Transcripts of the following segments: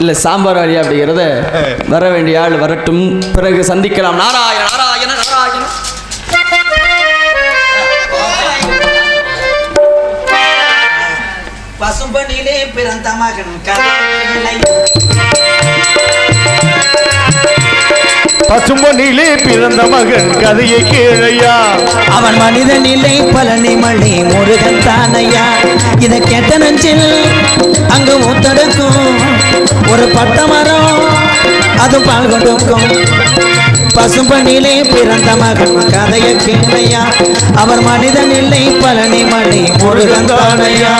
இல்ல சாம்பார் வாரியா அப்படிங்கிறத வர வேண்டிய ஆள் வரட்டும். பிறகு சந்திக்கலாம். நாராயண நாராயண நாராயண. பசும்பனிலே பிறந்த மகன் கதை பசும்பொன்னிலே பிறந்த மகன் கதையை கேளையா. அவன் மனித நிலை பழனி மணி முருகன் தானையா. இதை கேட்ட நஞ்சில் அங்கு ஊத்தடுக்கும் ஒரு பட்ட மரம் அது பால் கொடுக்கும் பசும்பனிலே பிறந்த மகன் கதைய கேளையா. அவர் மனிதன் இல்லை பழனி மணி முருகன் தானையா.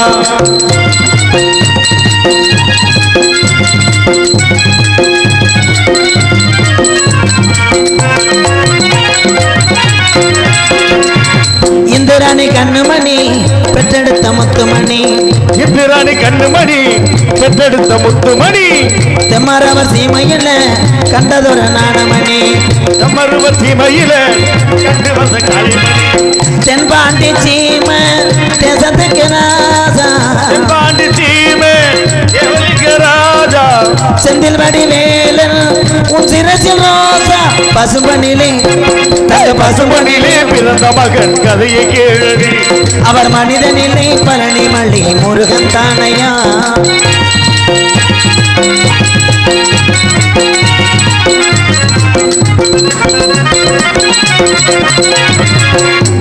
இந்திராணி கண்ணுமணி பெற்றெடுத்த முத்துமணி. இந்திராணி கண்ணுமணி பெற்றெடுத்த முத்துமணி. தெம்மரவர் சீமையில கண்டதொரு நாணமணி. நம்மருவ சீமையில கண்டு வந்த காளிமணி. தென்பாண்டி சீம தேசத்துக்கு ராஜா. பாண்டி சீமை ராஜா. செந்தில் வடிவேலன் உன் சிரசில் ரோசா பசும்பனிலே தங்க பசும்பனிலே பிறந்த மகன் கதையை கேளடி. அவர் மனிதனிலே பழனி மல்லி முருகன் தானையா.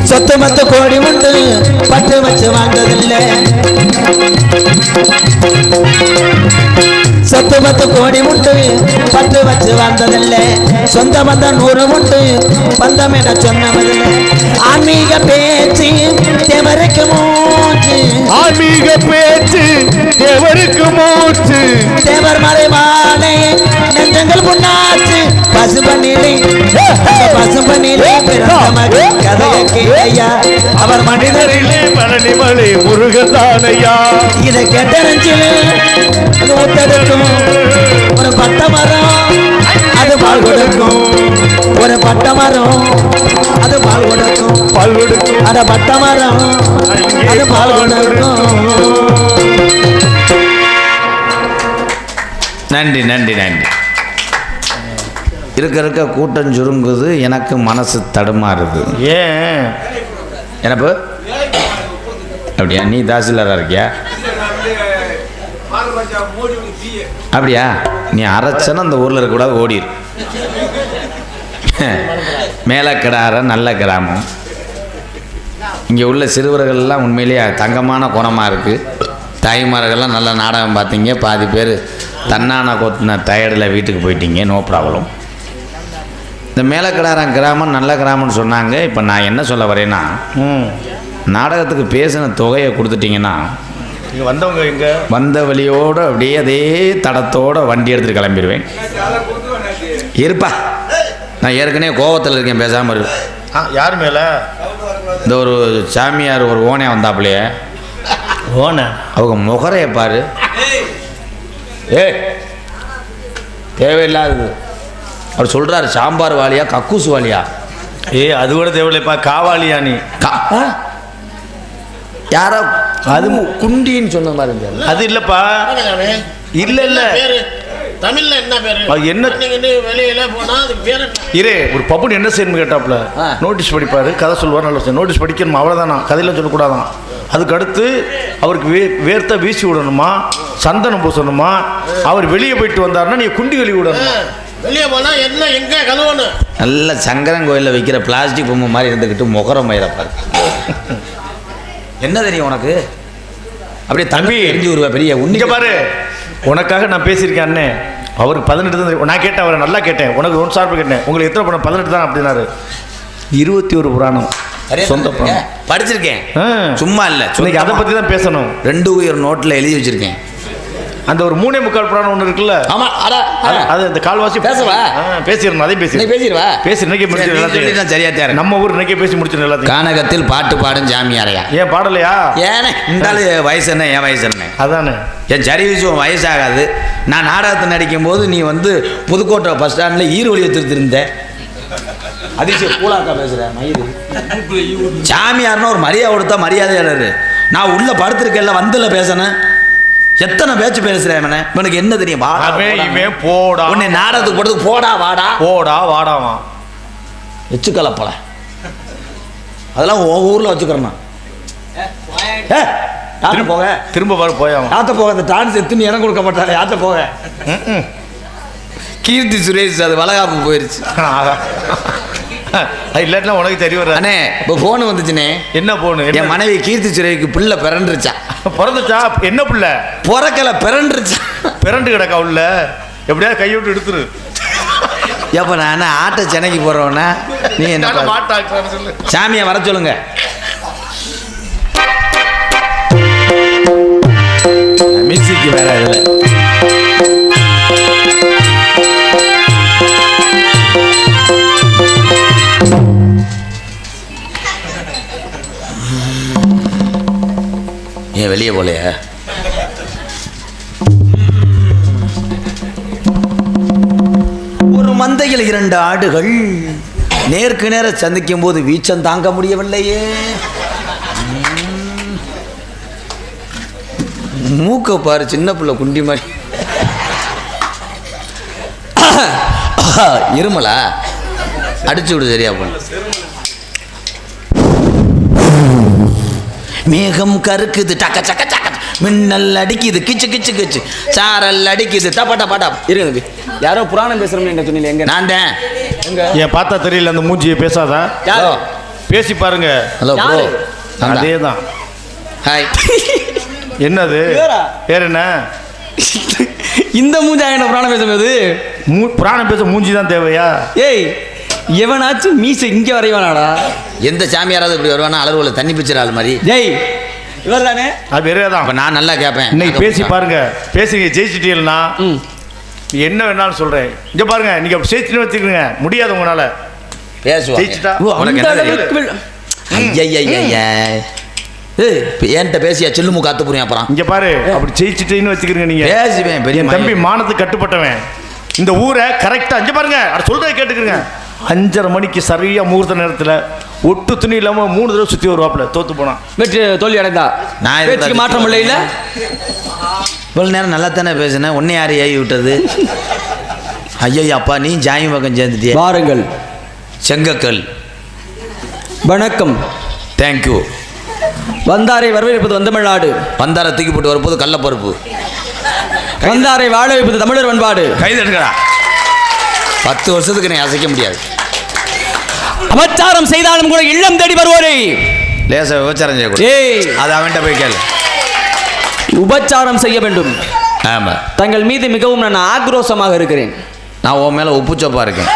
சொத்து மத்து கோடி உண்டு பட்டு வச்சு வாழ்ந்ததில்லை சொத்து பத்து கோடி உண்டு பட்டு வச்சு வாழ்ந்ததில்லை சொந்த பந்தம் நூறு உண்டு பந்தம் என சொன்னதில்லை ஆன்மீக பேச்சு தேவருக்கு மூச்சு. ஆன்மீக பேச்சு தேவருக்கு மூச்சு. தேவர் மறைவானே நெஞ்சங்கள் புண்ணாச்சு பசுபனிலே பசுபனிலே பிறந்த மகன் கதையை கேளையா அவர் மனிதரிலே மனிதரிலே பழனி மலை முருகதானையா இதை கேட்ட நெஞ்சில் ஊத்தெடுக்கும் ஒரு பட்ட மரம் அது பால் கொடுக்கும். ஒரு பட்ட மரம் அது பால் கொடுக்கும். பல்வெடுக்கும் அட பட்ட மரம் அது பால் கொடுக்கும். நன்றி நன்றி நன்றி. இருக்க இருக்க கூட்டம் சுருங்குது எனக்கு மனசு தடுமாறுது. ஏன்? எனப்பு அப்படியா? நீ தாசில்தாராக இருக்கியா? அப்படியா? நீ அரைச்சனா அந்த ஊரில் இருக்கக்கூடாது ஓடிரு மேலக்கிடார நல்ல கிராமம். இங்கே உள்ள சிறுவர்கள்லாம் உண்மையிலேயே தங்கமான குணமாக இருக்குது தாய்மார்கள்லாம் நல்ல நாடகம் பார்த்தீங்க. பாதி பேர் தன்னான கொத்தின டயர்டில் வீட்டுக்கு போயிட்டீங்க. நோ ப்ராப்ளம் இந்த மேலக்கிடாரம் கிராமம் நல்ல கிராமம்னு சொன்னாங்க. இப்போ நான் என்ன சொல்ல வரேன்னா நாடகத்துக்கு பேசின தொகையை கொடுத்துட்டிங்கன்னா இங்க வந்தவங்க எங்க? வந்த வழியோடு அப்படியே அதே தடத்தோட வண்டி எடுத்துட்டு கிளம்பிடுவேன். இருப்பா. நான் ஏற்கனவே கோவத்தில் இருக்கேன் பேசாமல் இரு. ஆ யார் மேல? இந்த ஒரு சாமியார் ஒரு ஓனையா வந்தாப்புலையே. ஓன? அவங்க முகரையை பாரு. ஏ தேவையில்லாதது. அவர் சொல்கிறாரு சாம்பார் வாலியா கக்கூசு வாலியா? ஏ அது கூட தேவையில்லைப்பா காவாலியா நீ? யாரோ அது குண்டின்னு சொன்ன மாதிரி இருந்தது. அது இல்லப்பா. இல்ல இல்ல. தமிழ்ல என்ன பேரு? அது என்ன- வெளியில போனா இரே ஒரு பப்புன் என்ன செய்யணும் கேட்டாப்புல ஆ. நோட்டீஸ் படிப்பாரு கதை சொல்லுவார் நல்ல. நோட்டீஸ் படிக்கணுமா? அவ்வளோதானா கதையெல்லாம் சொல்லக்கூடாதான். அதுக்கு அடுத்து அவருக்கு வே வேர்த்த வீசி விடணுமா? சந்தனம் பூசணுமா? அவர் வெளியே போயிட்டு வந்தாருன்னா நீ குண்டி வெளியே விடணுமா? வெளியே போனா என்ன எங்க கழுவணும்? நல்ல சங்கரன் கோயிலில் விற்கிற பிளாஸ்டிக் பொம்மை மாதிரி இருந்துக்கிட்டு முகரம் மயிரப்பாரு என்ன தெரியும் உனக்கு? அப்படியே தம்பி எரிஞ்சு வருவா பெரிய உன்னிக்க பாரு உனக்காக நான் பேசியிருக்கேன் அண்ணே. அவருக்கு பதினெட்டு தான். நான் கேட்டேன் அவரை நல்லா கேட்டேன். உனக்கு ஒன் சார்பு கேட்டேன். உங்களுக்கு எத்தனை படம் பதினெட்டு தான் அப்படின்னாரு. இருபத்தி ஒரு புராணம் சொந்த படிச்சிருக்கேன். சும்மா இல்லை அதை பற்றி தான் பேசணும். ரெண்டு உயிர் நோட்டில் எழுதி வச்சிருக்கேன். அந்த ஒரு மூணே முக்கால் புராணம் ஒன்று இருக்குல்ல? ஆமா அடா அது அந்த கால்வாசி பேசவா? பேசிடணும் அதையும் பேசி பேசிடுவா? பேசி இன்னைக்கே முடிச்சு சரியா தேர நம்ம ஊர் இன்னைக்கே பேசி முடிச்சிடும் எல்லாத்தையும். கானகத்தில் பாட்டு பாடும் ஜாமியாரையா? ஏன் பாடலையா? ஏனே இந்த ஆளு வயசு என்ன என் வயசு என்ன? அதானே. என் சரி விஷயம் வயசாகாது. நான் நாடகத்தை நடிக்கும்போது நீ வந்து புதுக்கோட்டை பஸ் ஸ்டாண்டில் ஈரோலியை திருத்திருந்த அதிசயம் கூலாக்கா பேசுகிற மயிறு சாமியார்னா ஒரு மரியாதை கொடுத்தா மரியாதையாளர். நான் உள்ள படுத்திருக்கேன்ல வந்துல பேசினேன். எத்தனை பேச்சு பேசுறேன் இவனை? இவனுக்கு என்ன தெரியும்? வாடா. இவன் போடா. உன்னை நாடகத்துக்கு போடுறது போடா வாடா. போடா வாடாவான் வச்சு கலப்பல அதெல்லாம் உன் ஊர்ல வச்சுக்கிறேன் நான். போக. திரும்ப வர போயாவான் யாத்த போக அந்த டான்ஸ் எத்துன்னு இடம் கொடுக்க மாட்டாங்க யாத்த போக. கீர்த்தி சுரேஷ் அது வளகாப்பு போயிருச்சு. இல்லாட்டினா உனக்கு தெரிய வர அண்ணே இப்போ ஃபோன் வந்துச்சுண்ணே. என்ன போகணும் என் மனைவி கீர்த்தி சுரேஷுக்கு பிள்ளை பிறண்டுருச்சா பிறந்துச்சா? என்ன பிள்ளை? பிறக்கல பிறண்டுருச்சா பிறண்டு கிடக்கா உள்ள? எப்படியாவது கையை விட்டு எடுத்துரு எப்போ நான் என்ன ஆட்டை சென்னைக்கு போகிறவனா நீ என்ன சாமியை வர சொல்லுங்க. மிக்சிக்கு வேற இதில். வெளியே போலையா. ஒரு மந்தையில் இரண்டு ஆடுகள். நேருக்கு நேர சந்திக்கும் போது வீச்சம் தாங்க முடியவில்லையே. மூக்க பாரு சின்ன பிள்ளை குண்டி மாதிரி. இருமலா? அடிச்சு விடு சரியா பண்ணு மேகம் கருக்குது டக்க சக்க சக்க மின்னல் அடிக்குது கிச்சு கிச்சு கிச்சு. சாரல் அடிக்குது டப்ப டப்ப டப் இருங்க தம்பி யாரோ புராணம் பேசுறோம்னு என்ன சொன்னீங்க? எங்க? நான் தான். ஏன் பார்த்தா தெரியல அந்த மூஞ்சியை பேசாதா? யாரு? பேசி பாருங்க. Hello bro? அதே தான். ஹாய் என்னது? வேற என்ன? இந்த மூஞ்சா என்ன புராணம் பேசும்போது. மூ புராணம் பேச மூஞ்சி தான் தேவையா? ஏய் எவனாச்சும் மீசை இங்க வரைவானாடா எந்த சாமியாராவது இப்படி வருவானா? அளவுல தண்ணி பிடிச்சிற ஆள் மாதிரி. ஏய் இவர் தானே அது வேறே தான். அப்ப நான் நல்லா கேட்பேன் இன்னைக்கு பேசி பாருங்க. பேசுங்க ஜெயிச்சிட்டீங்கன்னா ம். என்ன வேணாலும் சொல்றேன். இங்க பாருங்க நீங்க அப்படி ஜெயிச்சுன்னு வச்சுக்கோங்க. முடியாது உங்களால. பேசுவாங்க. ஜெயிச்சிட்டா? என்கிட்ட பேசியா? சில்லுமு காத்து புரியும் அப்புறம். இங்க பாரு அப்படி ஜெயிச்சிட்டீங்கன்னு வச்சுக்கிறீங்க நீங்க. பேசுவேன் பெரிய தம்பி. மானத்துக்கு கட்டுப்பட்டவன். இந்த ஊரை கரெக்டா இங்க பாருங்க சொல்றதை கேட்டுக்கிறங்க. அஞ்சரை மணிக்கு சரியா முகூர்த்த நேரத்துல ஒட்டு துணி இல்லாம மூணு தடவை சுத்தி வருவாப்புல தோத்து போனான் வெற்றி தோல்வி அடைந்தா? நான் பேச்சுக்கு மாற்றம் இல்லை இல்ல இவ்வளவு நேரம் நல்லா தானே பேசினேன் உன்னை யார் ஏவி விட்டது? ஐயோ அப்பா நீ ஜாமி பக்கம் சேர்ந்துட்டிய. வாருங்கள். செங்கக்கல் வணக்கம். தேங்க்யூ வந்தாரை வரவேற்பது வந்தமிழ்நாடு. பந்தார தூக்கி போட்டு வரப்போது கள்ளப்பருப்பு. வந்தாரை வாழ வைப்பது தமிழர் பண்பாடு கைதட்டுக்கடா பத்து வருஷத்துக்கு நீ அசைக்க முடியாது. அபச்சாரம் செய்தாலும் கூட இல்லம் தேடி வருவோரே. லேசா விபச்சாரம் செய்யக்கூடாது. அது அவன்கிட்ட போய் கேளு. உபச்சாரம் செய்ய வேண்டும். ஆமாம் தங்கள் மீது மிகவும் நான் ஆக்ரோஷமாக இருக்கிறேன். நான் உன் மேலே உப்புச்சப்பா இருக்கேன்.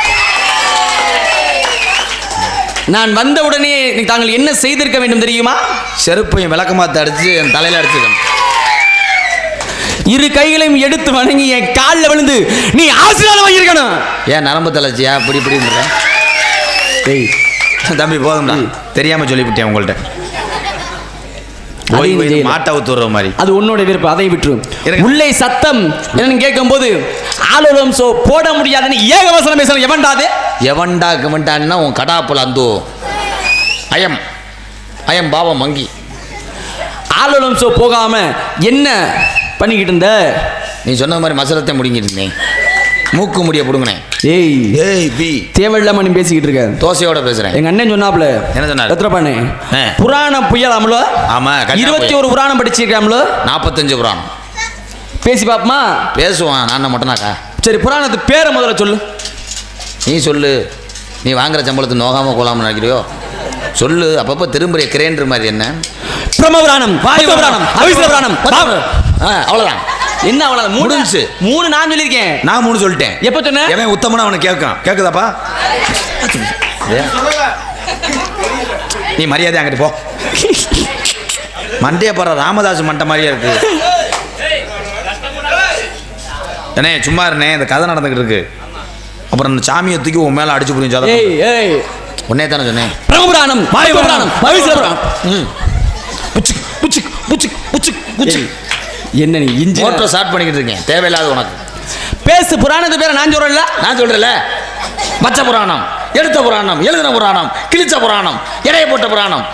நான் வந்த உடனே தாங்கள் என்ன செய்திருக்க வேண்டும் தெரியுமா? செருப்பையும் விளக்கமாத்த அடிச்சு என் தலையில் அடிச்சுக்கணும் இரு கைகளையும் எடுத்து வணங்கி என் காலில் விழுந்து நீ ஆசீர்வாதம் வாங்கியிருக்கணும். ஏன் நரம்பு தளர்ச்சியா? இப்படி இப்படி ஏய் தம்பி போதும்டா. தெரியாம சொல்லிவிட்டேன் உங்கள்கிட்ட செய்யல. மாட்டை ஊத்துற மாதிரி. அது உன்னோட விருப்பம் அதை இருங்க. உள்ளே சத்தம் என்னன்னு கேட்கும்போது ஆலோலம் சோ போட முடியாதுன்னு ஏகவசனம் பேசுற எவன்டாது எவன்டா கவன்டான்னா உன் கடாப்புல அந்தோ. அயம் அயம் பாவம் மங்கி. ஆலோலம் சோ போகாம என்ன பண்ணிக்கிட்டு இருந்த? நீ சொன்ன மாதிரி மசலத்தை முடிங்கிட்டு இருந்தேன். மூக்கு முடிய பிடுங்கினேன் ஏய். ஏய் பி. தேவையில்லாம நீ பேசிக்கிட்டு இருக்க. தோசையோட பேசுறேன். எங்க அண்ணன் சொன்னாப்ல. என்ன சொன்னாரு? ரத்ரபாணி. புராணம் புயலாமல. ஆமா, கல்யாண இருபத்தி புயல். ஒரு புராணம் படிச்சிருக்காமல. நாற்பத்தஞ்சு புராணம். பேசி பாப்பமா? பேசுவான் நான் மட்டும்னாக்கா சரி புராணத்து பேரை முதல்ல சொல்லு. நீ சொல்லு. நீ வாங்குற சம்பளத்தை நோகாம கொள்ளாம நினைக்கிறியோ? சொல்லு. அப்பப்போ திரும்புற கிரேண்டர் மாதிரி என்ன? பிரம்ம புராணம் வாயு புராணம் அவிசல புராணம். அவ்வளோதான் என்ன அவ்வளவு மூணு முடிஞ்சுச்சு. மூணு நான் சொல்லியிருக்கேன். நான் மூணு சொல்லிட்டேன். எப்ப சொன்ன? எவன் உத்தமனா அவனை கேட்கான். கேட்குதாப்பா நீ மரியாதை அங்கிட்டு போ. மண்டைய போற ராமதாஸ் மண்டை மாதிரியே இருக்கு. அண்ணே சும்மா இருண்ணே இந்த கதை நடந்துக்கிட்டு இருக்கு. அப்புறம் இந்த சாமியை தூக்கி உன் மேலே அடிச்சு புரிஞ்சு உன்னே தானே சொன்னேன். பிரம்ம புராணம் வாயு புராணம் அவிசல புராணம் ம். புச்சுக் என்ன நீ இஞ்சி மோட்டரை ஸ்டார்ட் பண்ணிக்கிட்டு இருக்கேன். தேவையில்லாத உனக்கு. பேசு புராணத்து பேரை நான் சொல்றேன்ல? நான் சொல்றேன்ல? பச்சை புராணம் எடுத்த புராணம் எழுதின புராணம் கிழிச்ச புராணம் இடைய போட்ட புராணம்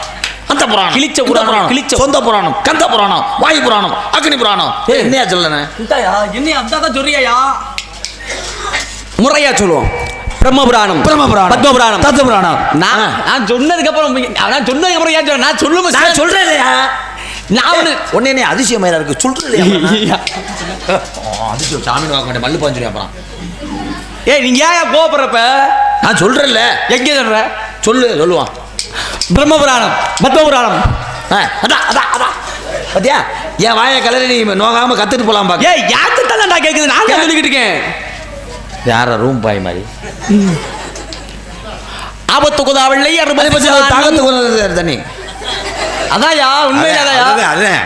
அந்த புராணம் கிழிச்ச புராணம், கிழிச்ச- சொந்த புராணம். கந்த புராணம் வாயு புராணம் அக்னி புராணம். ஏய். என்னையா சொல்லணே என்ன அதான் சொல்றியா முறையா சொல்லுவோம். பிரம்மபுராணம் பிரம்மபுராணம். பத்மபுராணம் தத்துவபுராணம். நான் நான் சொன்னதுக்கு அப்புறம் நான் சொன்னதுக்கு அப்புறம் ஏன் சொல்ற? நான் சொல்லும் நான் சொல்றேன் இல்லையா? நான் உடனே என்ன அதிசயமா இருக்கு. சொல்றது அதிசயம். சாமி வாங்க மாட்டேன் மல்லு பாஞ்சுரி அப்புறம். ஏய் நீங்க ஏன் கோபப்படுறப்ப நான் சொல்றேன்ல. எங்க சொல்ற? சொல்லு சொல்லுவான். பிரம்மபுராணம் பத்மபுராணம். ஆ, அதான் அதான் அதான் பாத்தியா? என் வாயை கலரி நீ நோகாம கத்துட்டு போலாம் பாக்க. ஏய் யாருக்கு தான் கேக்குது நான் சொல்லிக்கிட்டு இருக்கேன். யார ரூம் பாய் மாதிரி? ஆபத்து குதாவில்லை தாகத்து கொண்டது தண்ணி அதான்யா. உண்மையில அதான்யா. அதுதான், அதுதான்.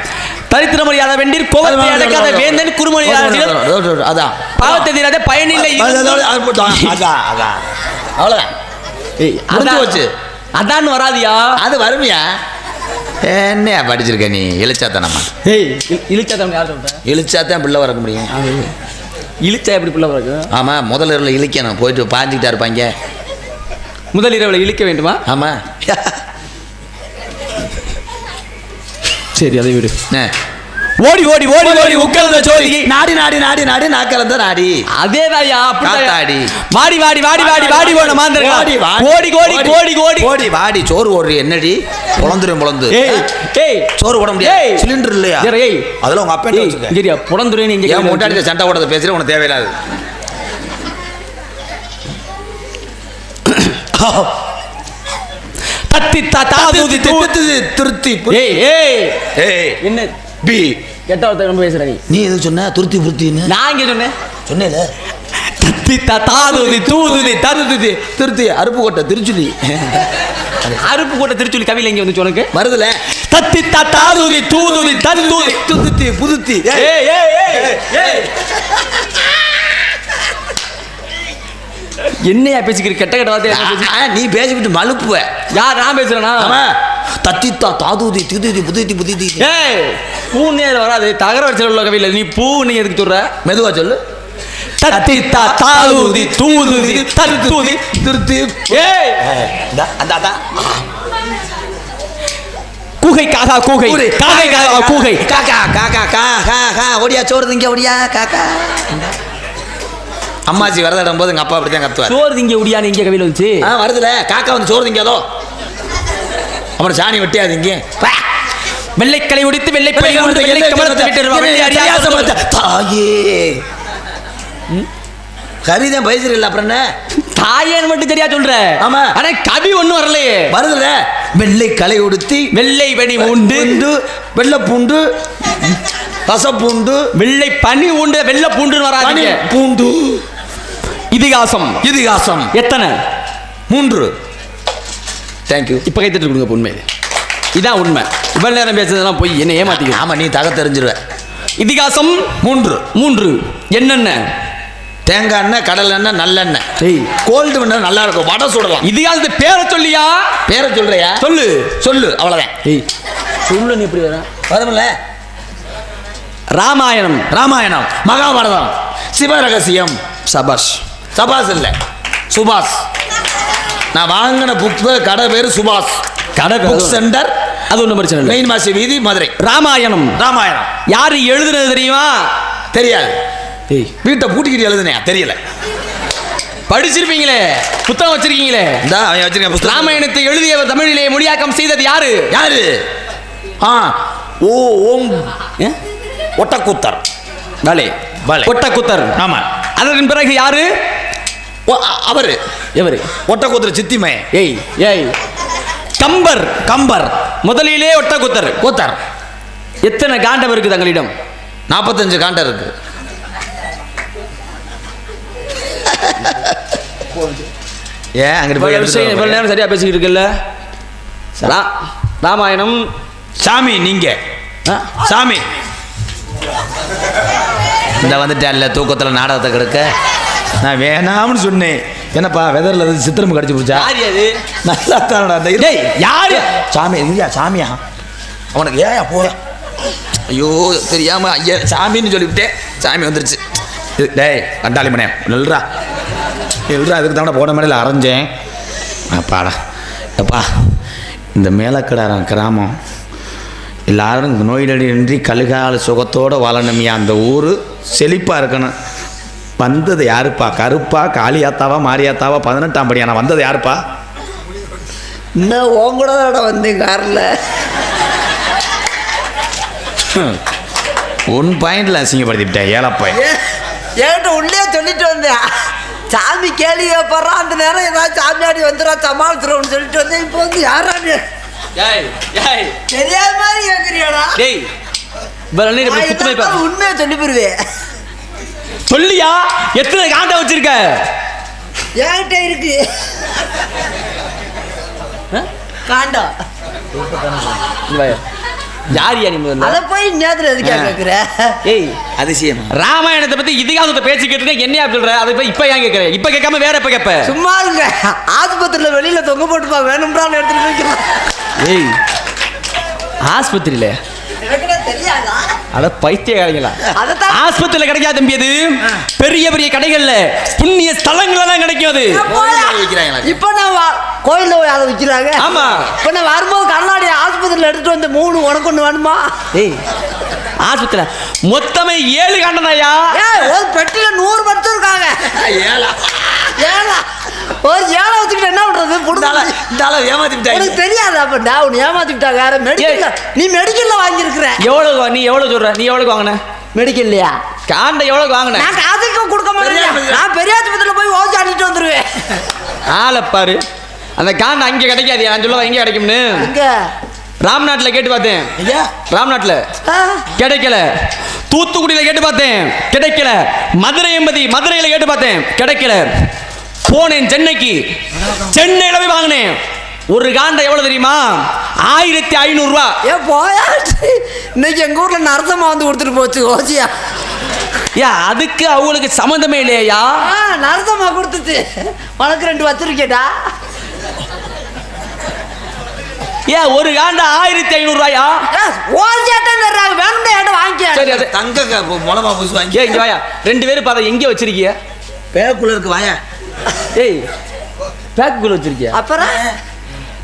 தரித்திரமறியாத வெண்டீர் கோபத்தை அடக்காத வேந்தன் குருமணியாளர்கள் அதான். பாவத்தை தீராத பயனில்லை அதான், அதான், அதான். முடிஞ்சு அதான். போச்சு. அதான் வராதியா? அது வருமியா என்னையா படிச்சிருக்க நீ? இழிச்சாத்தனமா? ஏய் இ- இழுச்சா தான் யார் சொல்ற? இழிச்சாத்தான் பிள்ளை வரக்க முடியும். இழுச்சா எப்படி பிள்ளை பிறகு ஆமா முதல்ல இரவுல இழிக்கணும். போயிட்டு பாஞ்சுக்கிட்டா இருப்பாங்க. முதல் இரவில் இழுக்க வேண்டுமா? ஆமா. சரி அதை விடு? ஓடி ஓடி ஓடி ஓடி உட்கார்ந்த ஜோதிகை நாடி நாடி நாடி நாடி நாக்கலந்த நாடி. அதேதாயா காத்தாடி. வாடி வாடி வாடி வாடி வாடி மாந்திரங்களா ஓடி, வாடி. கோடி கோடி கோடி கோடி ஓடி வாடி. சோறு ஓடுறி என்னடி? பொழந்துரும் பொழந்து ஏய் ஏய். சோறு போட முடியாது. சிலிண்டர் இல்லையா? ஏய். அதெல்லாம் உங்க அப்பா ஏய் வச்சுக்க சரியா புடந்துருன்னு இங்க ஏன் முட்டாடி சண்டை ஓடுறத பேசுற உனக்கு தேவையில்லாது தத்தி தா தூதி தூ திருத்தி ஏய் ஏய். ஏய். என்ன? பி. கெட்ட வார்த்தை ரொம்ப பேசுற நீ. நீ எது சொன்ன? துருத்தி புருத்தின்னு நான் இங்க சொன்னேன் சொன்னேல. தத்தி தா தாதுதி தூதுதி தருதுதி. திருத்தி அருப்புக்கோட்டை திருச்சுலி. அருப்பு கோட்டை திருச்சொல்லி கவியில இங்க வந்து உனக்கு? வருதுல தத்தி தா தாதுதி தூதுதி தருதுதி துருத்தி புதுத்தி. ஏய் ஏய் ஏய். ஏய். என்னையா பேசிக்கிற கெட்ட கெட்ட வார்த்தை நீ பேசிக்கிட்டு மலுப்புவ யார் நான் பேசுறேனா? தத்தித்தா தாதுதி திதுதி புதுத்தி புதுத்தி ஏய் பூன்னே வராது. தகர வரிசையில் உள்ள கவியில நீ பூ நீ எதுக்கு சொல்ற மெதுவா சொல்லு. தத்தி தா தாதுதி தூதுதி தருதுதி. திருத்தி இந்த, அந்த அதான் கூகை காகா கூகை. கூகை. காகை காகா கூகை காக்கா காக்கா கா கா கா ஓடியா சோறு திங்க ஓடியா காக்கா அம்மாச்சி விரதம் போது எங்க அப்பா அப்படிதான் கத்துவார். சோறு திங்க உடியான்னு இங்க கவியில வந்துச்சு. ஆ வருதுல. காக்கா வந்து சோறு திங்காதோ? அப்புறம் சாணி வெட்டியாதீங்க வெள்ளைக்கலை உடித்து வெள்ளை தாயே! கவிதை பைசர் இல்ல அப்புறம் என்ன? தாயேன்னு மட்டும் தெரியா சொல்ற? ஆமா. ஆனா கவி ஒண்ணும் வரலையே. வருதுல. வெள்ளை களை உடுத்தி வெள்ளை வெடி உண்டு. பூண்டு. வெள்ளை பூண்டு. ரசப்பூண்டு வெள்ளை பனி உண்டு. வெள்ளை பூண்டுன்னு பனி வராதீங்க பூண்டு. இதிகாசம். இதிகாசம். எத்தனை? மூன்று. தேங்க்யூ இப்ப கை தட்டு கொடுங்க உண்மை. இதான் உண்மை. இவ்வளவு நேரம் பேசுறதெல்லாம் போய் என்ன ஏமாத்திக்க. ஆமா நீ தக தெரிஞ்சிருவ. இதிகாசம் மூன்று. மூன்று. என்னென்ன? தேங்காய் எண்ணெய் கடல் எண்ணெய் நல்லெண்ணெய் ஏய். கோல்டு எண்ணெய் நல்லா இருக்கும். வடை சுடலாம். இதிகாசத்து பேரை சொல்லியா? பேரை சொல்றியா? சொல்லு. சொல்லு அவ்வளவுதான். ஏய். சொல்லு நீ எப்படி வர வரும்ல ராமாயணம். ராமாயணம். மகாபாரதம். சிவரகசியம். சபாஷ். சபாஸ் இல்ல. சுபாஷ் நான் வாங்கின புக் கடை பேரு சுபாஷ் கடை. புக் சென்டர் அது ஒன்றும் பிரச்சனை இல்லை. மெயின் மாசி வீதி மதுரை. ராமாயணம். ராமாயணம். யாரு எழுதுனது தெரியுமா? தெரியாது. வீட்டை பூட்டிக்கிட்டு எழுதுனேன் தெரியல. படிச்சிருப்பீங்களே? புத்தகம் வச்சிருக்கீங்களே? வச்சிருக்கேன் ராமாயணத்தை எழுதியவர் தமிழிலே மொழியாக்கம் செய்தது யாரு? யாரு? ஆ ஓ ஓம்? ஒட்டக்கூத்தர். வேலை. வேலை. ஒட்டக்குத்தர். ஆமா. அதன் பிறகு யாரு? அவரு. எவரு ஒட்டக்கூத்தர் சித்திமை ஏய் ஏய். கம்பர் கம்பர். முதலிலே ஒட்டக்குத்தர். கூத்தர். எத்தனை காண்டம் இருக்கு தங்களிடம்? நாற்பத்தஞ்சு காண்டர் இருக்கு. ஏன் அங்கிட்டு போய் விஷயம் வா. நேரம் சரியா பேசிக்கிட்டு இருக்குல்ல? ரா- ராமாயணம். சாமி நீங்க. ஆ? சாமி. இந்த வந்துட்டேன்ல தூக்கத்தில் நாடகத்தை கெடுக்க. நான் வேணாம்னு சொன்னேன். என்னப்பா வெதரில் அது சித்திரம் கடிச்சு போச்சா? நல்லா தானடா. டேய் யாரு? சாமி இல்லையா சாமியா? அவனுக்கு ஏயா போ ஐயோ தெரியாம ஐயா சாமின்னு சொல்லிவிட்டேன் சாமி வந்துருச்சு. டேய் கண்டாளி மனே நல்றா. நல்றா அதுக்கு தானே போன மேடையில் அரைஞ்சேன். அப்பாடா எப்பா இந்த மேலக்கடாரம் கிராமம் எல்லாரும் நோயிடடின்றி கழுகால சுகத்தோடு வாழணுமையா. அந்த ஊர் செழிப்பாக இருக்கணும். வந்தது யாருப்பா? கருப்பா காளியாத்தாவா மாரியாத்தாவா? பதினெட்டாம் படியா? நான் வந்தது யாருப்பா? இன்னும் உன் கூட தான் வந்தேன் காரில். ஒன் பாயிண்டில் அசிங்கப்படுத்திவிட்டேன் ஏழப்பாய் என்கிட்ட உள்ளே சொல்லிட்டு வந்தேன். சாமி கேள்வி கேட்பறான் அந்த நேரம் ஏதாவது சாமியாடி வந்துடா சமாளிச்சிருவோம்னு சொல்லிட்டு வந்தேன். இப்போ வந்து ஏய் தெரியாத மாதிரி கேட்குறியாடா டேய் உண்மையை சொல்லி போயிருவேன். சொல்லியா? எத்தனை காண்டா வச்சிருக்க? என்கிட்ட இருக்கு. காண்டா. யாரியா நீ முதல்ல? அதை போய் நேரத்தில் எதுக்கா கேட்குற ஏய் அதிசயம்? ராமாயணத்தை பத்தி இதிகாசத்தை பேசிக்கிட்டு இருக்க என்னையா சொல்ற? அதை இப்ப இப்ப ஏன் கேக்குற? இப்ப கேட்காம வேற எப்ப கேப்ப? சும்மா இருங்க. ஆஸ்பத்திரியில் வெளியில தொங்க போட்டுப்பா வேணும்ன்றாலும் எடுத்துட்டு போய்க்கலாம் ஏய் ஆஸ்பத்திரியில? எனக்கு தெரியாதா? அட பைத்தியக்காரங்களா அதைத்தான். ஆஸ்பத்திரியில கிடைக்காது தம்பி அது. பெரிய பெரிய கடைகள்ல புண்ணிய ஸ்தலங்கள்ல தான் கிடைக்கும் அது இப்போ நான் வா- கோயில்ல போய் அதை விற்கிறாங்க ஆமா. இப்போ நான் வரும்போது கண்ணாடி ஆஸ்பத்திரியில் எடுத்துட்டு வந்து மூணு உனக்கு ஒன்று வேணுமா? ஏய் ஆஸ்பத்திரியில மொத்தமே ஏழு காண்டனாயா ஏய் ஒரு பெட்டியில் நூறு படுத்து இருக்காங்க ஏழா. ஒரு ஏழை வச்சுக்கிட்டு என்ன பண்றது? புடுதால உனக்கு தெரியாது அப்படா உன்னை ஏமாத்திட்டாங்க வேற மெடிக்கல்ல நீ மெடிக்கல்ல வாங்கியிருக்கிற. எவ்வளவு நீ எவ்வளவு சொல்ற? நீ எவ்வளவு வாங்கின? மெடிக்கல்லையா காண்டை எவ்வளவு வாங்கின? நான் காசுக்கு கொடுக்க மாட்டேன். நான் பெரிய ஆஸ்பத்திரியில் போய் ஓசி அள்ளிட்டு வந்துருவேன். ஆளை பாரு. அந்த காண்டை அங்க கிடைக்காது. நான் சொல்ல எங்க கிடைக்கும்னு. ராம்நாட்டில் கேட்டு பார்த்தேன். ராம்நாட்டில். கிடைக்கல. தூத்துக்குடியில கேட்டு பார்த்தேன். கிடைக்கல. மதுரை எம்பதி மதுரையில கேட்டு பார்த்தேன். கிடைக்கல. போனேன் சென்னைக்கு. சென்னையில போய் வாங்கினேன். ஒரு காண்டை எவ்வளவு தெரியுமா? ஆயிரத்தி ஐநூறு ரூபா. ஏ போயா? இன்னைக்கு எங்க ஊர்ல நரசம்மா வந்து கொடுத்துட்டு போச்சு ஓசியா ஏ அதுக்கு அவங்களுக்கு சம்மந்தமே இல்லையா? ஆ நரசம்மா கொடுத்துச்சு. உனக்கு ரெண்டு வச்சிருக்கேடா. ஏன் ஒரு காண்டை ஆயிரத்தி ஐநூறு ரூபாயா? ஓசியாட்டம் தர்றாங்க வேணும்டா ஏட்ட வாங்கிக்க சரி அது தங்க மொளமா பூசி வாங்கி. இங்க வாயா. ரெண்டு பேரும் பார்த்தா எங்கே வச்சிருக்கிய? பேக்குள்ள இருக்கு வாயா. ஏய் பேக்குக்குள்ள வச்சிருக்கியா? அப்புறம்?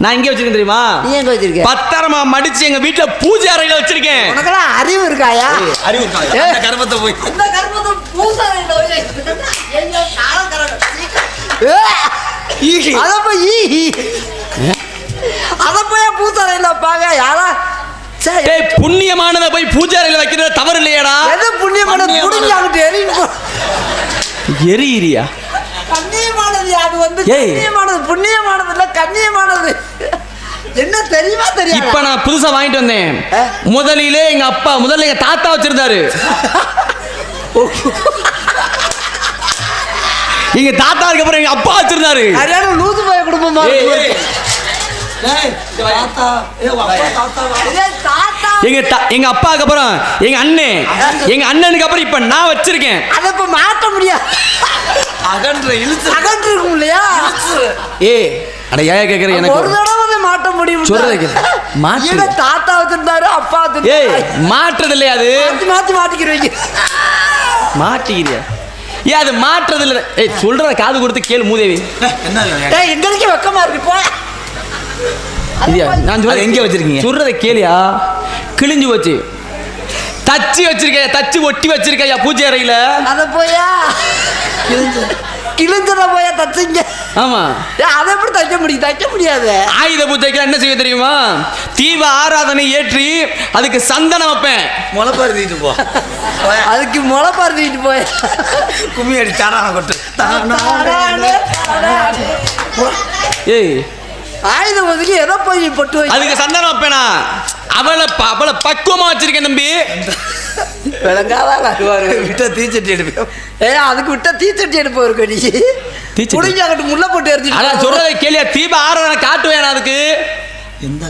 நான் எங்கே வச்சிருக்கேன் தெரியுமா? நீ எங்க வச்சிருக்க? பத்திரமா மடிச்சு எங்க வீட்டுல பூஜை அறையில வச்சிருக்கேன். உனக்கெல்லாம் அறிவு இருக்காயா? அறிவு இருக்கா? அந்த கருமத்தை போய். இந்த கருப்பத்தை பூசா அத போய் ஈ. அத போய் பூசாரையில் வைப்பாங்க? யாரா? சரி ஏய் புண்ணியமானதை போய் பூஜை அறையில வைக்கிறது தவறு இல்லையாடா. எது புண்ணியமானது? புடிஞ்சு அங்கிட்டு எரியும் போ. எரியிறியா? கண்ணியமானது அது வந்து. கண்ணியமானது புண்ணியமானது இல்ல கண்ணியமானது. என்ன தெரியுமா தெரியாது? இப்ப நான் புதுசா வாங்கிட்டு வந்தேன்? முதலிலே எங்க அப்பா முதல்ல எங்க தாத்தா வச்சிருந்தாரு. எங்க தாத்தா அப்புறம் எங்க அப்பா வச்சிருந்தாரு. சரியான லூசு போய குடும்பமா? எங்க எங்க அப்பாவுக்கு அப்புறம் எங்க அண்ணன் எங்க அண்ணனுக்கு அப்புறம் இப்ப நான் வச்சிருக்கேன். அதை இப்ப மாத்த முடியாது. அகன்ற இழுத்து. அகன்று இருக்கும் இல்லையா ஏய் அட ஏன் கேக்குற? ஒரு எனக்கு தடவை வந்து மாட்ட முடியும் சொல்றதை. இதை தாத்தா வச்சிருந்தாரு அப்பா ஏய் மாற்றுறது இல்லையா அது? மாத்தி மாத்தி மாட்டிக்கிறீங்க மாட்டிக்கிறியா? ஏன் அது மாற்றுறது இல்லை ஏய் சொல்றத காது கொடுத்து கேளு மூதேவி. ஏய் எங்களுக்கு வெக்கமா இருக்கு இல்லையா நான் சொல்றத அது எங்க வச்சிருக்கீங்க? சொல்றத கேளியா. கிழிஞ்சு போச்சு. தச்சு வச்சிருக்கேன் தச்சு ஒட்டி வச்சிருக்கையா பூஜை அறையில. அத போயா? கிழிஞ்சத போயா தச்சுங்க. ஆமா. அதை எப்படி தைக்க முடியும்? தைக்க முடியாது. ஆயுத பூஜைக்கு என்ன செய்ய தெரியுமா? தீப ஆராதனை ஏற்றி அதுக்கு சந்தனம் வைப்பேன். முளைப்பாரு தீட்டு போ. அதுக்கு முளை பறந்துக்கிட்டு போய். கும்மி அடி தாடான கொட்டு. ஏய். ஆயுதம் ஒதுக்கி எதை போய் பொட்டு அதுக்கு சந்தனம் வைப்பேனா? அவளை ப- அவளை பக்குவமா வச்சிருக்கேன் தம்பி. விளங்காதான் விட்ட தீச்சட்டி எடுப்பேன் ஏ அதுக்கு விட்டா தீச்சட்டி எடுப்பு இருக்கு நீ. தீச்சட்டி? அங்கிட்டு முல்லை போட்டு அதான் எரிஞ்சு சொல்றதை கேளியா தீப ஆராதனை காட்டுவேன் அதுக்கு.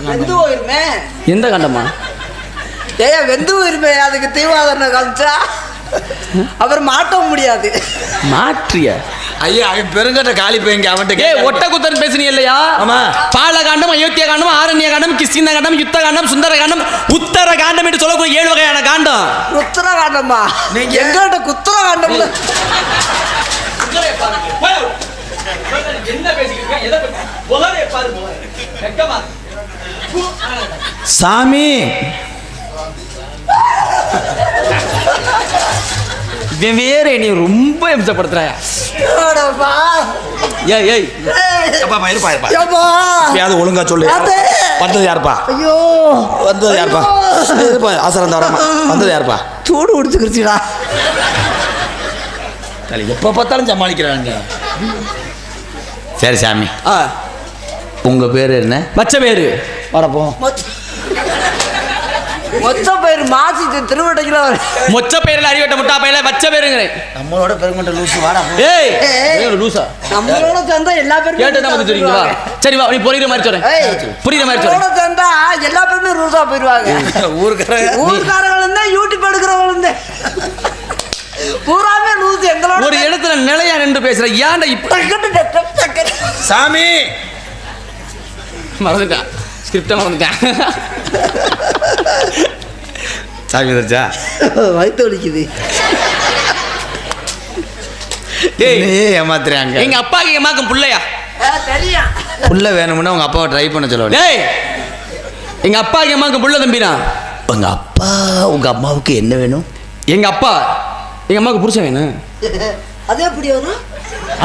வெந்து போயிருமே எந்த கண்டமா ஏயா வெந்து போயிருமே அதுக்கு தீவாதனை காமிச்சா. அப்புறம் மாட்டவும் முடியாது. மாற்றிய. ஐயா அவன் பெருங்கட்ட காலி போய்ங்க அவன்கிட்ட ஏய் ஒட்ட குத்தன் பேசுனீ இல்லையா? ஆமா. பால காண்டம் அயோத்திய காண்டம் ஆரண்ய காண்டம் கிஷ்கிந்த காண்டம் யுத்த காண்டம் சுந்தர காண்டம். உத்தர காண்டம் என்று சொல்லக்கூடிய ஏழு வகையான காண்டம் குத்துற காண்டம்மா நீங்க- எங்கள்கிட்ட பேசிக்கிட்டு எதை சாமி இவன் வேற நீ ரொம்ப இம்சப்படுத்துறாயா. ஏய் ஏய். அப்பா இருப்பா ஒழுங்கா சொல்லு. வந்தது யாருப்பா? ஐயோ. வந்தது யாருப்பா? இருப்பா ஆசிரம் தவறாமா வந்தது யாருப்பா? சூடு குடிச்சுக்கிருச்சுடா தலை எப்போ பார்த்தாலும் சமாளிக்கிறாங்க. சரி சாமி. ஆ. உங்கள் பேர் என்ன? மச்ச பேரு. வரப்போ. மொத்த பேர் மாசி திருவட்டைக்குள்ள மொச்ச பேரில் அறிவட்ட முட்டா பையில மச்ச பேருங்கிறேன். நம்மளோட பெருமட்ட லூசு வாடா. ஏய்! லூசா? நம்மளோட சேர்ந்தா எல்லா பேருமே கேட்டு தான் வந்து தெரியுங்களா? சரி வா நீ புரியுற மாதிரி சொல்றேன். புரியுற மாதிரி நம்மளோட சொல்றேன் சேர்ந்தா எல்லா பேருமே ரூசா போயிருவாங்க ஊருக்காரங்க. ஊருக்காரங்களும் தான் யூடியூப் எடுக்கிறவங்களும் தான் பூராமே லூசு எங்களோட ஒரு இடத்துல நிலையா நின்று பேசுற ஏன்டா இப்ப. சாமி! மறந்துட்டான். ஸ்கிரிப்டை மறந்துட்டேன். சாமி வந்துச்சா வயித்து வலிக்குது. ஏமாத்துறாங்க. எங்க அப்பாக்கு அம்மாக்கும் புள்ளையா? தெரியும். புள்ள வேணும்னா உங்கள் அப்பாவை ட்ரை பண்ண சொல்லுவாங்க டேய் எங்க அப்பாக்கு அம்மாக்கும் புள்ள தம்பினா? உங்க அப்பா உங்க அம்மாவுக்கு என்ன வேணும்? எங்க அப்பா எங்க அம்மாவுக்கு புருஷன் வேணும் அது எப்படி வரும்?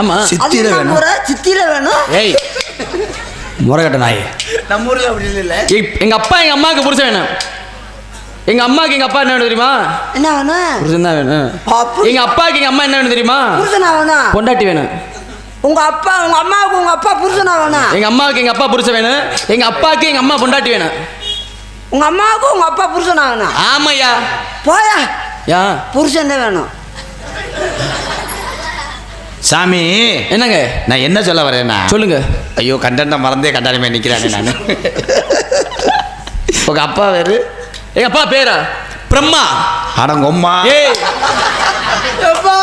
ஆமா. என்ன வேணும்? சித்திர வேணும்? ஏய் முறைகட்ட நாய். நம்ம ஊர்ல அப்படி இல்ல எப்- எங்க அப்பா எங்க அம்மாவுக்கு புருஷன் வேணும். எங்க அம்மாவுக்கு எங்க அப்பா என்ன வேணும் தெரியுமா? என்ன வேணும்? புருஷன் தான் வேணும். அப்படி- எங்க அப்பாவுக்கு எங்க அம்மா என்ன வேணும் தெரியுமா? புருஷனா வேணும் பொண்டாட்டி வேணும். உங்க அப்பா உங்க அம்மாவுக்கு உங்க அப்பா புருஷனா வேணும் எங்க அம்மாவுக்கு எங்க அப்பா புருஷன் வேணும். எங்க அப்பாவுக்கு எங்க அம்மா பொண்டாட்டி வேணும். உங்க அம்மாவுக்கு உங்க அப்பா புருஷனா வேணும் ஆமாய்யா. போயா. யா. புருஷன் தான் வேணும்? சாமி என்னங்க? நான் என்ன சொல்ல வரேன்னா சொல்லுங்க. ஐயோ கண்டன மறந்தே கண்டாலுமே நிற்கிறானே நான். உங்கள் அப்பா வேறு? எங்க அப்பா பேரா? பிரம்மா. அடங்கொம்மா ஏய். அப்பா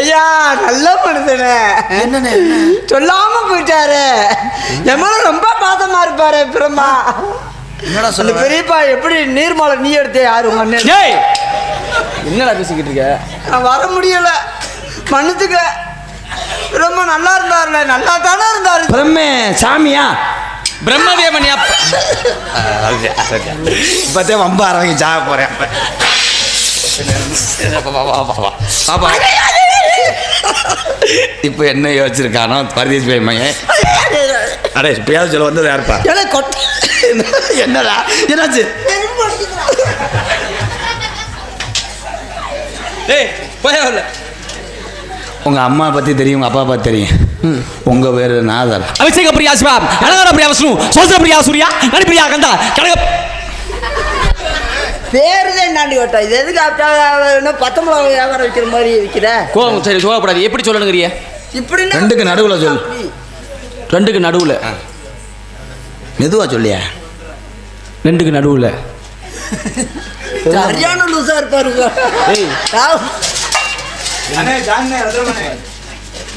ஐயா நல்ல மனுஷனே. என்னண்ணே சொல்லாம போயிட்டாரு. எம்மளும் ரொம்ப பாசமா இருப்பாரு பிரம்மா. என்னடா சொல்ல பெரியப்பா எப்படி நீர்மலை நீ எடுத்த யாரு உங்க அண்ணன் ஏய் என்னடா பேசிக்கிட்டு இருக்க? நான் வர முடியல. மன்னிச்சுக்க. ரொம்ப நல்லா இருந்தாருல நல்லா தானே இருந்தாரு. பிரம்மே சாமியா? பிரம்மதேவன் அப்பா இப்போத்தே வம்ப ஆரம்பிங்க சாக போகிறேன் பாப்பா. இப்போ என்ன யோசிச்சிருக்கானோ பரதேசி போய் மையன் அடே இப்பயாவது சொல்ல வந்தது யாருப்பா? கொட்டை என்னடா? என்னாச்சு? ஏய் போய் வரல உங்கள் அம்மா பற்றி தெரியும் உங்கள் அப்பா பற்றி தெரியும். உங்கள் பேர் நாதர். அபிஷேக பிரியா சிவா. அலங்கார பிரியா விஷ்ணு. சோசர பிரியா சூர்யா. நடி பிரியா கந்தா. கனக பேரு தான் தாண்டி ஓட்டா இது எதுக்கு அப்பா இன்னும் பத்தொன்பது வியாபாரம் வைக்கிற மாதிரி விற்கிற கோவம் சரி கோவப்படாது. எப்படி சொல்லணுங்கிறிய இப்படி ரெண்டுக்கு நடுவில் சொல் ரெண்டுக்கு நடுவுல. மெதுவாக சொல்லியா? ரெண்டுக்கு நடுவுல. சரியான லூசா இருப்பாரு ஏய்.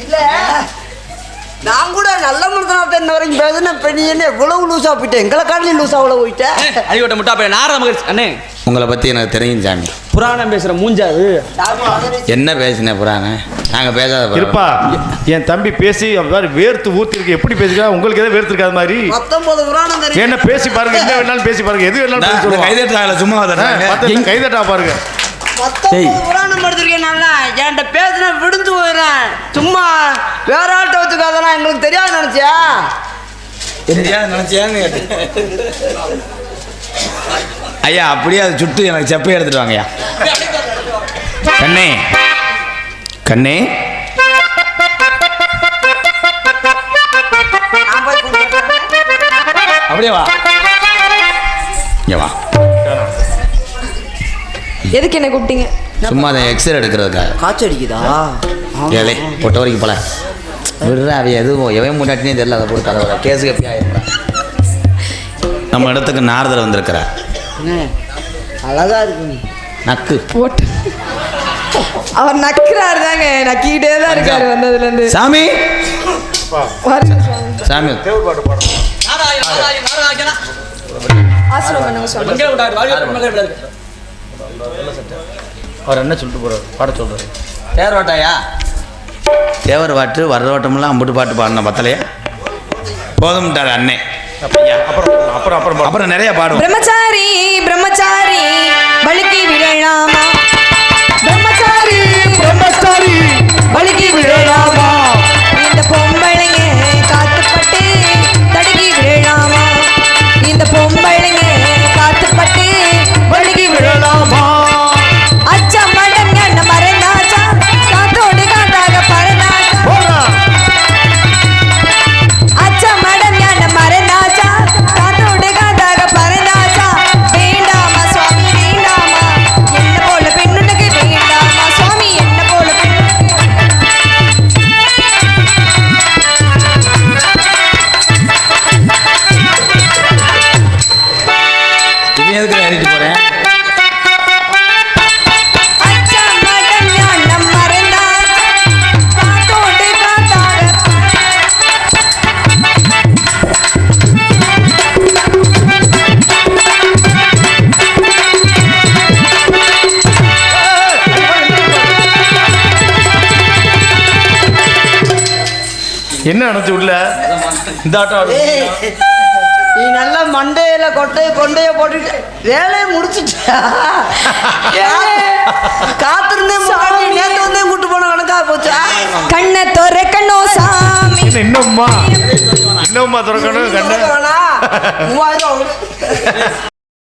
இல்ல. நான் கூட நல்ல மனுஷனாக இன்ன வரைக்கும் நீ என்ன எவ்வளவு லூசா போயிட்டேன் எங்களை காட்டிலும் லூசா அவ்வளோ போயிட்டேன் அடிவட்ட முட்டா பையன் நாரத மகரிஷி அண்ணே. உங்களை பற்றி எனக்கு தெரியும் சாமி புராணம் பேசுற மூஞ்சாது என்ன பேசினேன் புறானே நாங்கள் பேசாத புராணம். இருப்பா என் தம்பி பேசி மாதிரி வேர்த்து ஊத்திருக்கு. எப்படி பேசிக்கிறா? உங்களுக்கு எதாவது மாதிரி. பத்தொன்பது புராணம் தெரியும்? என்ன பேசி பாருங்க. என்ன வேணாலும் பேசி பாருங்க. எது வேணாலும். கைதட்டாங்கள சும்மா கைதட்டா பாருங்க. புராணம் படுத்திருக்கேன் என்கிட்ட பேசினா விடுந்து போயிடுறேன். சும்மா வேற ஆள்கிட்ட வச்சுக்காதெல்லாம் எங்களுக்கு தெரியாது நினைச்சியா? தெரியாது நினச்சியான்னு ஐயா அப்படியே அது சுட்டு எனக்கு செப்பை எடுத்துட்டு வாங்கய்யா. கண்ணே. கண்ணே. அப்படியே வா. இங்க வா. எதுக்கு என்ன கூப்பிட்டீங்க? சும்மா அதை எக்ஸ்ரே எடுக்கிறதுக்காக. காய்ச்சல் அடிக்குதா ஏழை பொட்ட வரைக்கும் போல. விடுறா அவ எதுவும் எவன் முன்னாட்டினே தெரியல அதை போட்டு கதை கேஸுக்கு எப்படி ஆயிருப்பா? நம்ம இடத்துக்கு நாரதர் வந்திருக்கிறா என்ன, அழகா இருக்கு நக்கு. போட்டு அவர் நக்கிறாரு தாங்க நக்கிக்கிட்டே தான் இருக்காரு வந்ததுல இருந்து சாமி. சாமி. பண்ணுங்க சுவாமி அவர் என்ன சொல்லிட்டு போறாரு? பாட சொல்றாரு. தேவர் வாட்டாயா தேவர் வாட்டு வர்ற வாட்டமெல்லாம் அம்புட்டு பாட்டு பாடின பத்தலையா? போதும்ட்டார் அண்ணே. அப்புறம் அப்புறம் அப்புறம் பாடு. அப்புறம் நிறைய பாடுவோம் பிரம்மச்சாரி பிரம்மச்சாரி வழுக்கி விழலாமா? பிரம்மச்சாரி பிரம்மச்சாரி வழுக்கி விழலாமா? நீ நல்லா மண்டையில கொட்டைய கொண்டைய போட்டுட்டு வேலையை முடிச்சிட்டியா? காத்திருந்தேன் நேத்து வந்தே கூட்டு போன கணக்கா போச்சா. கண்ணை துறக்கணும் சாமி. இன்னும்மா. இன்னும்மா திறக்கணும் கண்ணு. மூவாயிரம்